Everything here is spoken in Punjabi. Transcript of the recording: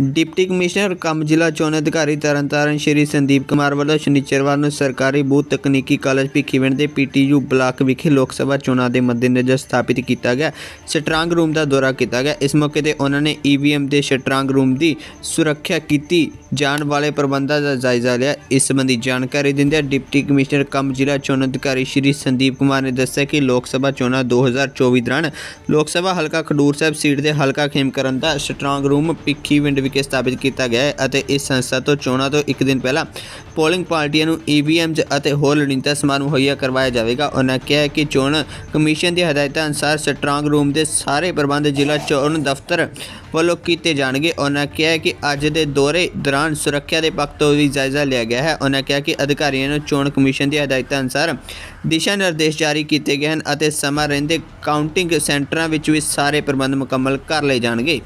ਡਿਪਟੀ ਕਮਿਸ਼ਨਰ ਕਮ ਜ਼ਿਲ੍ਹਾ ਚੋਣ ਅਧਿਕਾਰੀ ਤਰਨਤਾਰਨ ਸ਼੍ਰੀ ਸੰਦੀਪ ਕੁਮਾਰ ਵੱਲੋਂ ਸ਼ਨੀਚਰਵਾਰ ਨੂੰ ਸਰਕਾਰੀ ਬੂਥ ਤਕਨੀਕੀ ਕਾਲਜ ਭਿੱਖੀਵਿੰਡ ਦੇ ਪੀਟੀਯੂ ਬਲਾਕ ਵਿਖੇ ਲੋਕ ਸਭਾ ਚੋਣਾਂ ਦੇ ਮੱਦੇਨਜ਼ਰ ਸਥਾਪਿਤ ਕੀਤਾ ਗਿਆ। ਸਟਰਾਂਗ ਰੂਮ ਦਾ ਦੌਰਾ ਕੀਤਾ ਗਿਆ। ਇਸ ਮੌਕੇ ਤੇ ਉਹਨਾਂ ਨੇ ਈਵੀਐਮ ਦੇ ਸਟਰਾਂਗ ਰੂਮ ਦੀ ਸੁਰੱਖਿਆ ਕੀਤੀ ਜਾਣ ਵਾਲੇ ਪ੍ਰਬੰਧਾਂ ਦਾ ਜਾਇਜ਼ਾ ਲਿਆ। ਇਸ ਸੰਬੰਧੀ ਜਾਣਕਾਰੀ ਦਿੰਦਿਆਂ ਡਿਪਟੀ ਕਮਿਸ਼ਨਰ ਕਮ ਜ਼ਿਲ੍ਹਾ ਚੋਣ ਅਧਿਕਾਰੀ ਸ਼੍ਰੀ ਸੰਦੀਪ ਕੁਮਾਰ ਨੇ ਦੱਸਿਆ ਕਿ ਲੋਕ ਸਭਾ ਚੋਣਾਂ 2024 ਦੌਰਾਨ ਲੋਕ ਸਭਾ ਹਲਕਾ ਖਡੂਰ ਸਾਹਿਬ ਸੀਟ ਦੇ ਹਲਕਾ ਖੇਮਕਰਨ ਦਾ ਸਟਰਾਂਗ ਰੂਮ ਭਿੱਖੀਵਿੰਡ ਵਿਖੇ ਸਥਾਪਿਤ ਕੀਤਾ ਗਿਆ ਹੈ ਅਤੇ ਇਸ ਸੰਸਥਾ ਤੋਂ ਚੋਣਾਂ ਤੋਂ ਇੱਕ ਦਿਨ ਪਹਿਲਾਂ ਪੋਲਿੰਗ ਪਾਰਟੀਆਂ ਨੂੰ ਈਵੀਐਮਜ਼ ਅਤੇ ਹੋਰ ਲੋੜੀਂਦਾ ਸਮਾਨ ਮੁਹੱਈਆ ਕਰਵਾਇਆ ਜਾਵੇਗਾ। ਉਹਨਾਂ ਕਿਹਾ ਕਿ ਚੋਣ ਕਮਿਸ਼ਨ ਦੀ ਹਦਾਇਤਾਂ ਅਨੁਸਾਰ ਸਟਰੋਂਗ ਰੂਮ ਦੇ ਸਾਰੇ ਪ੍ਰਬੰਧ ਜ਼ਿਲ੍ਹਾ ਚੋਣ ਦਫ਼ਤਰ ਵੱਲੋਂ ਕੀਤੇ ਜਾਣਗੇ। ਉਹਨਾਂ ਕਿਹਾ ਕਿ ਅੱਜ ਦੇ ਦੌਰੇ ਦੌਰਾਨ ਸੁਰੱਖਿਆ ਦੇ ਪੱਖ ਤੋਂ ਵੀ ਜਾਇਜ਼ਾ ਲਿਆ ਗਿਆ ਹੈ। ਉਹਨਾਂ ਕਿਹਾ ਕਿ ਅਧਿਕਾਰੀਆਂ ਨੂੰ ਚੋਣ ਕਮਿਸ਼ਨ ਦੀ ਹਦਾਇਤਾਂ ਅਨੁਸਾਰ ਦਿਸ਼ਾ ਨਿਰਦੇਸ਼ ਜਾਰੀ ਕੀਤੇ ਗਏ ਹਨ ਅਤੇ ਸਮਾਂ ਰਹਿੰਦੇ ਕਾਊਂਟਿੰਗ ਸੈਂਟਰਾਂ ਵਿੱਚ ਵੀ ਸਾਰੇ ਪ੍ਰਬੰਧ ਮੁਕੰਮਲ ਕਰ ਲਏ ਜਾਣਗੇ।